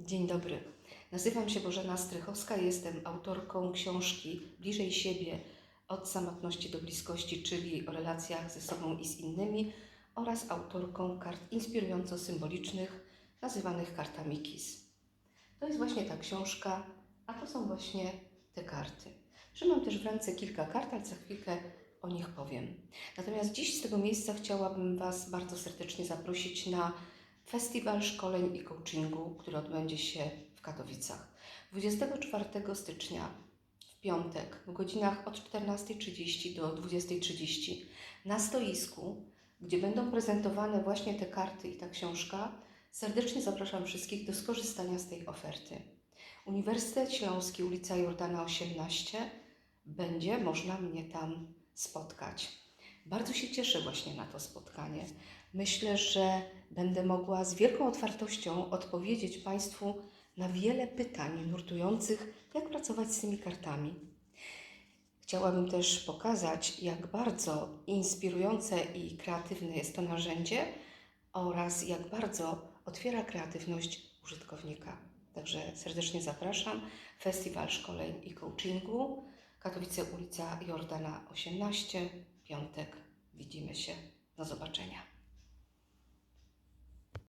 Dzień dobry. Nazywam się Bożena Strychowska, jestem autorką książki Bliżej siebie od samotności do bliskości, czyli o relacjach ze sobą i z innymi oraz autorką kart inspirująco-symbolicznych nazywanych kartami KIS. To jest właśnie ta książka, a to są właśnie te karty. Trzymam też w ręce kilka kart, ale za chwilkę o nich powiem. Natomiast dziś z tego miejsca chciałabym Was bardzo serdecznie zaprosić na festiwal szkoleń i coachingu, który odbędzie się w Katowicach. 24 stycznia w piątek w godzinach od 14.30 do 20.30 na stoisku, gdzie będą prezentowane właśnie te karty i ta książka, serdecznie zapraszam wszystkich do skorzystania z tej oferty. Uniwersytet Śląski, ulica Jordana 18, będzie można mnie tam spotkać. Bardzo się cieszę właśnie na to spotkanie. Myślę, że będę mogła z wielką otwartością odpowiedzieć Państwu na wiele pytań nurtujących, jak pracować z tymi kartami. Chciałabym też pokazać, jak bardzo inspirujące i kreatywne jest to narzędzie oraz jak bardzo otwiera kreatywność użytkownika. Także serdecznie zapraszam. Festiwal Szkoleń i Coachingu, Katowice, ulica Jordana 18, piątek. Widzimy się. Do zobaczenia.